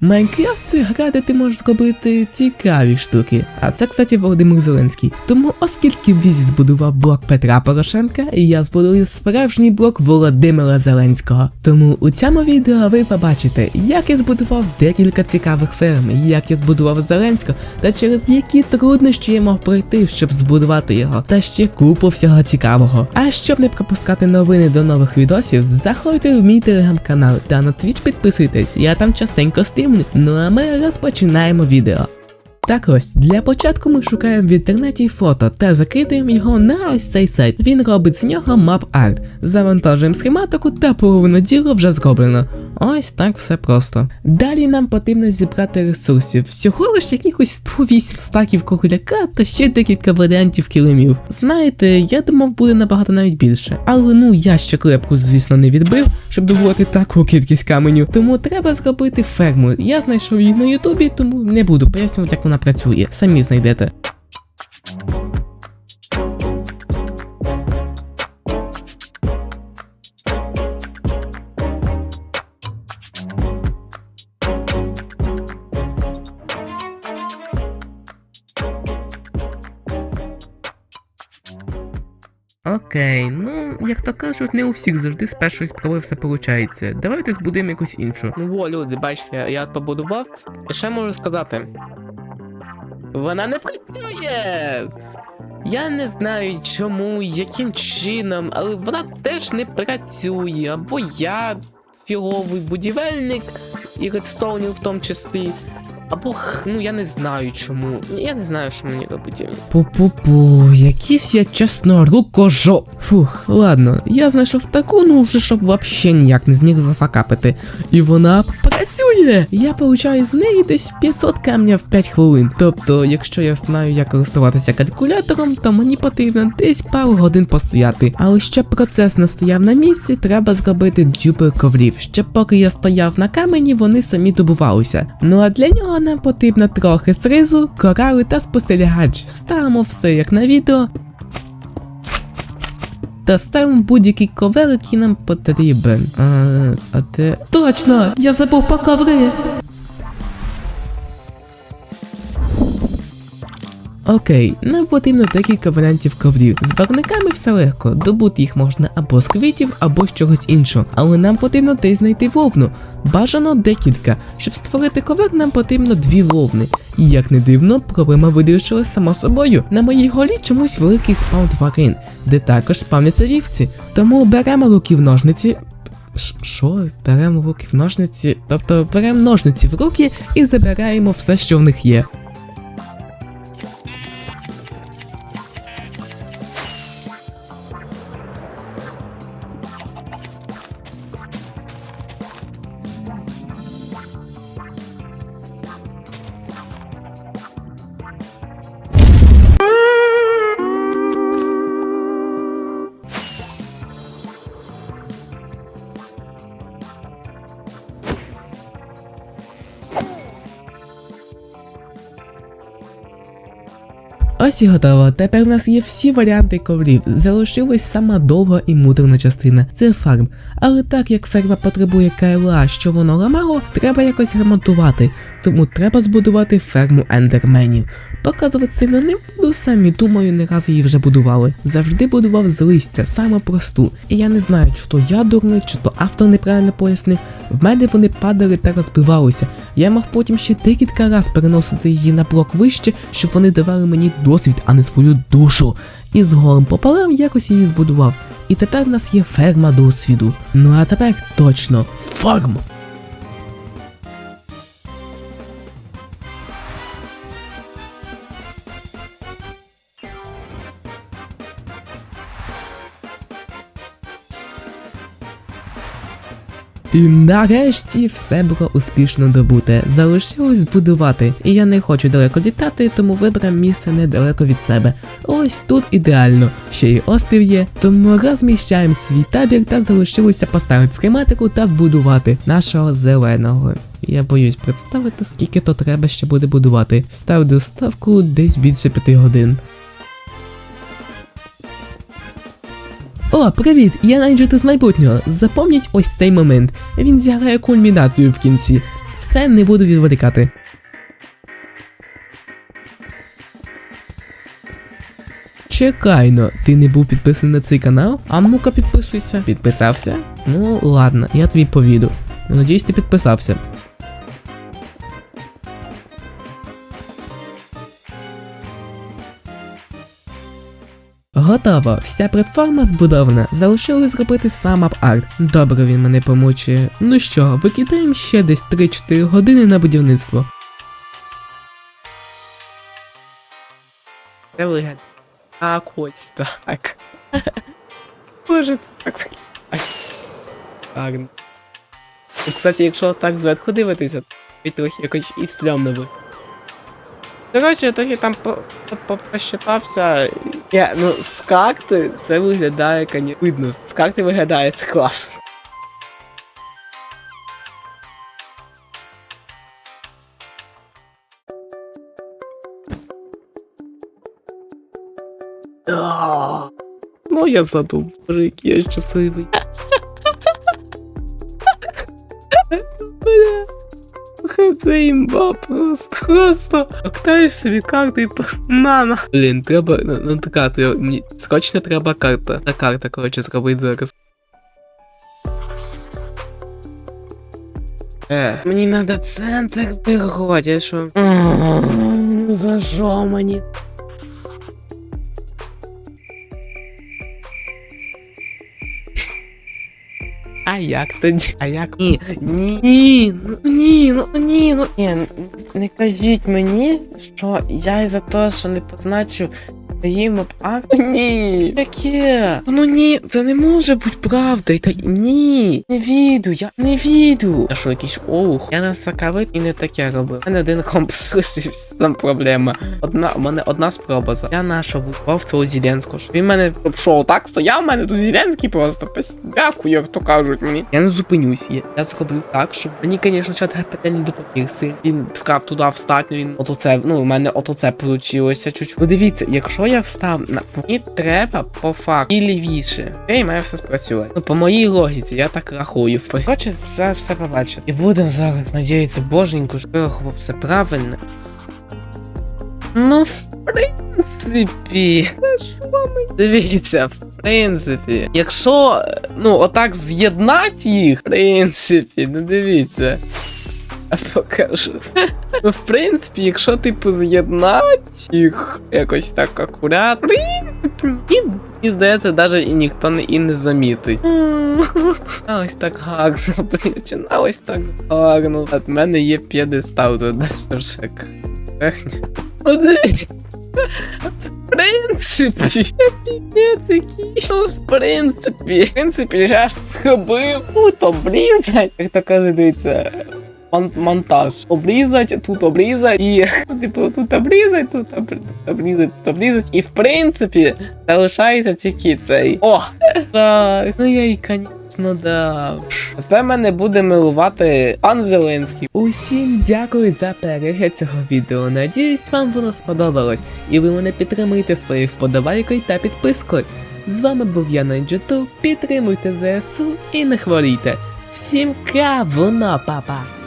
Майнкрафт це гра, де ти можеш зробити цікаві штуки. А це, кстати, Володимир Зеленський. Тому, оскільки Візі збудував блок Петра Порошенка, я збудую справжній блок Володимира Зеленського. Тому у цьому відео ви побачите, як я збудував декілька цікавих ферм, як я збудував Зеленського, та через які труднощі я мав пройти, щоб збудувати його, та ще купу всього цікавого. А щоб не пропускати новини до нових відосів, заходьте в мій телеграм-канал та на Twitch підписуйтесь, я там частенько стрімлю. Ну а ми розпочинаємо відео. Так ось, для початку ми шукаємо в інтернеті фото та закидуємо його на ось цей сайт. Він робить з нього мап арт. Завантажуємо схематику та половина діла вже зроблено. Ось так все просто. Далі нам потрібно зібрати ресурсів. Всього лиш якихось 108 стаків кругляка та ще декілька варіантів килимів. Знаєте, я думав буде набагато навіть більше. Але ну я ще клепку, звісно, не відбив, щоб добувати таку кількість каменю. Тому треба зробити ферму. Я знайшов її на Ютубі, тому не буду пояснювати, як вона працює. Самі знайдете. Окей, ну як то кажуть, не у всіх завжди з першої спроби все виходить. Давайте збудуємо якусь іншу. Ну во, люди, бачите, я побудував. Що можу сказати? Вона не працює! Я не знаю чому, яким чином, але вона теж не працює. Або я фіговий будівельник і редстоунів в тому числі. Або ну я не знаю чому. Я не знаю, що мені робити. Пу-пу-пу, якийсь я чесно рукожо. Фух, ладно, я знайшов таку, ну вже щоб вообще ніяк не зміг зафакапити. І вона працює! Я получаю з неї десь 500 камня в 5 хвилин. Тобто, якщо я знаю, як користуватися калькулятором, то мені потрібно десь пару годин постояти. Але щоб процес не стояв на місці, треба зробити дюпер коврів, щоб поки я стояв на камені, вони самі добувалися. Ну а для нього нам потрібно трохи сризу, корали та спостерігач. Ставимо все як на відео. Та ставимо будь-який ковер, який нам потрібен. А, а де. Точно! Я забув про коври! Окей, нам потрібно декілька варіантів коврів. З барвниками все легко, добути їх можна або з квітів, або з чогось іншого. Але нам потрібно десь знайти вовну. Бажано декілька. Щоб створити ковер, нам потрібно дві вовни. І як не дивно, проблема вирішила само собою. На моїй голі чомусь великий спаун тварин, де також спавняться вівці. Тому беремо руки в ножниці. Що? Беремо руки в ножниці, тобто беремо ножниці в руки і забираємо все, що в них є. Ось і готово. Тепер у нас є всі варіанти коврів. Залишилась сама довга і муторна частина це фарм. Але так як ферма потребує КЛА, що воно ламало, треба якось ремонтувати. Тому треба збудувати ферму ендерменів. Показувати сильно не буду, самі думаю, не раз її вже будували. Завжди будував з листя, саме просту. І я не знаю, чи то я дурний, чи то автор неправильно пояснив. В мене вони падали та розбивалися. Я мав потім ще декілька раз переносити її на блок вище, щоб вони давали мені досвід, а не свою душу. І з голим пополам якось її збудував. І тепер в нас є ферма досвіду. Ну а тепер точно фарм. І нарешті все було успішно добуте. Залишилось збудувати. І я не хочу далеко літати, тому вибрав місце недалеко від себе. Ось тут ідеально. Ще й острів є. Тому розміщаємо свій табір та залишилося поставити схематику та збудувати нашого зеленого. Я боюсь представити, скільки то треба ще буде будувати. Ставлю ставку десь більше 5 годин. О, привіт! Я Найджет з майбутнього. Запомніть ось цей момент. Він зіграє кульмінацію в кінці. Все не буду відволікати. Чекайно, ти не був підписаний на цей канал? А ну-ка підписуйся. Підписався? Ну ладно, я тобі повіду. Надіюсь, ти підписався. Готово, вся платформа збудована. Залишилось зробити сам ап-арт. Добре, він мене помучує. Ну що, викидаємо ще десь 3-4 години на будівництво. Це. Так ось так. Боже, так. Так. Кстати, якщо так зверху дивитися, то трохи якось і стрьомно ви. Коротше, я трохи там по- по- посчитався. Я, ну, з карти це виглядає, коні... видно, з виглядає це класно. Ну, я задумав, Боже, я щасливий. Бля, Хай це імба просто. Просто октаєш собі карту і по- на на. Блін, треба на, на карту. я- Мені срочно треба карта. На карта, коротше, зробити зараз. Е, мені треба центр виходять, що. Ну за що мені? А як тоді? А як? Ні, ні, ні, ну ні, ну ні, ну ні, не кажіть мені, що я із-за того, що не позначив їм акт. Ні. Яке? Ну ні, це не може бути правдою. Та ні. Не віду, я не віду. Я що, якийсь олух? Я на сакавит і не таке робив. У мене один компас лишився, там проблема. Одна, у мене одна спроба. за- Я нашого будував цього Зеленського. Він мене що, так стояв, у мене тут Зеленський просто. Дякую, як то кажуть мені. Я не зупинюсь. Я, я зроблю так, щоб мені, звісно, чат ГПТ не допоміг. Він сказав туди встати, він ото це, ну, у мене ото це получилося чуть. Ну дивіться, якщо я встав на мені треба по факту і лівіше. І має все спрацювати. Ну, по моїй логіці, я так рахую. Коротше, все, все побачите. І будемо зараз надіятися, боженьку, що вирахував все правильно. Ну, в принципі? Дивіться, в принципі, якщо ну отак з'єднати їх, в принципі, ну дивіться. Покажу. Ну, в принципі, якщо типу з'єднати їх якось так акуратно, принципі, і, здається, навіть і ніхто не, і не замітить. А ось так гарно, блін, чи на ось так гарно. От мене є п'єдестал тут вже. Один. В принципі. Ну, в принципі, в принципі, я ж зробив. Ну, то блін, як то каже, дивіться. Мон- монтаж. Обрізать, тут обрізать, і типу тут обрізать, тут обрізать, тут обрізать. І в принципі залишається тільки цей. О! Так, ну я й, звісно, дав. Тепер мене буде милувати пан Зеленський. Усім дякую за перегляд цього відео. Надіюсь, вам воно сподобалось, і ви мене підтримуєте своєю вподобайкою та підпискою. З вами був я Найджуту. Підтримуйте ЗСУ і не хворійте. Всім кавуно, папа!